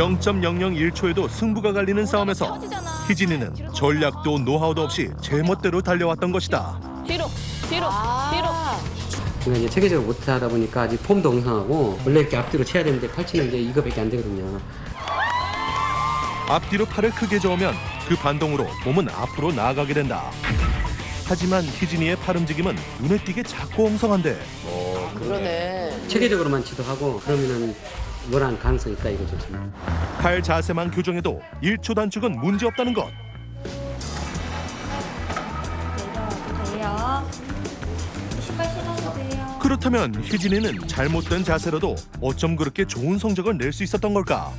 0.001초에도 승부가 갈리는 싸움에서 희진이는 전략도 노하우도 없이 제멋대로 달려왔던 것이다. 뒤로, 뒤로, 제가 이제 체계적으로 못하다 보니까 아직 폼도 엉성하고 원래 이렇게 앞뒤로 쳐야 되는데 팔치는 이제 이거밖에 안 되거든요. 앞뒤로 팔을 크게 저으면 그 반동으로 몸은 앞으로 나아가게 된다. 하지만 희진이의 팔 움직임은 눈에 띄게 작고 엉성한데 그러네. 체계적으로만 지도하고 그러면은 뭐란 가능성이 있다 이거죠. 지금. 팔 자세만 교정해도 1초 단축은 문제 없다는 것. 내려와도 돼요. 신발 신어도 돼요. 그렇다면 희진이는 잘못된 자세로도 어쩜 그렇게 좋은 성적을 낼 수 있었던 걸까?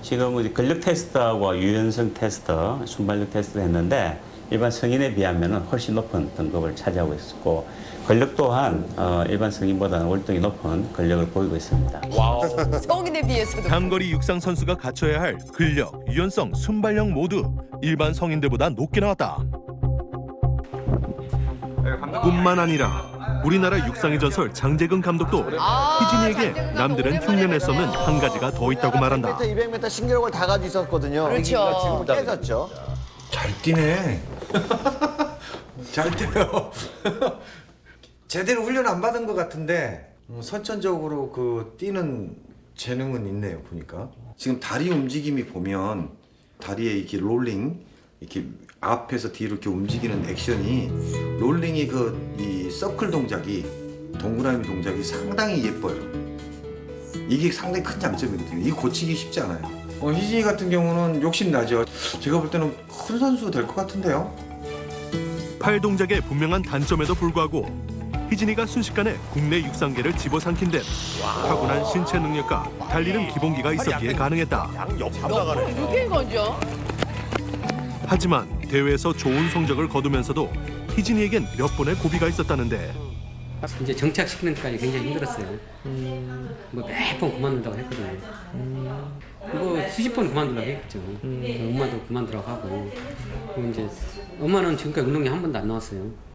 지금 우리 근력 테스트하고 유연성 테스트, 순발력 테스트 했는데 일반 성인에 비하면 훨씬 높은 등급을 차지하고 있었고 근력 또한 어, 일반 성인보다는 월등히 높은 근력을 보이고 있습니다. 성인에 비해서도. 장거리 육상 선수가 갖춰야 할 근력, 유연성, 순발력 모두 일반 성인들보다 높게 나왔다. 뿐만 아니라 우리나라 육상의 전설 장재근 감독도 아, 희진이에게 장재근 남들은 흉내낼 수 없는 한 가지가 더 있다고 말한다. 100m, 200m 신기록을 다 가지고 있었거든요. 그렇죠. 지금 깨졌죠. 잘 뛰네. 잘 뛰어요. 제대로 훈련 안 받은 것 같은데 음, 선천적으로 그 뛰는 재능은 있네요 보니까. 지금 다리 움직임이 보면 다리에 이렇게 롤링 이렇게 앞에서 뒤로 이렇게 움직이는 액션이 롤링이 그 이 서클 동작이 동그라미 동작이 상당히 예뻐요. 이게 상당히 큰 장점이거든요. 이 고치기 쉽지 않아요. 어, 희진이 같은 경우는 욕심 나죠. 제가 볼 때는 큰 선수 될 것 같은데요. 팔 동작의 분명한 단점에도 불구하고 희진이가 순식간에 국내 육상계를 집어삼킨 데 타고난 신체 능력과 달리는 기본기가 있었기에 가능했다. 이게 거죠? 하지만 대회에서 좋은 성적을 거두면서도 희진이에겐 몇 번의 고비가 있었다는데 이제 정착시키는 데까지 굉장히 힘들었어요. 뭐몇번 그만둔다고 했거든요. 뭐 수십 번 그만두려고 했죠. 엄마도 그만두라고 하고. 그리고 이제 엄마는 지금까지 운동에 한 번도 안 나왔어요.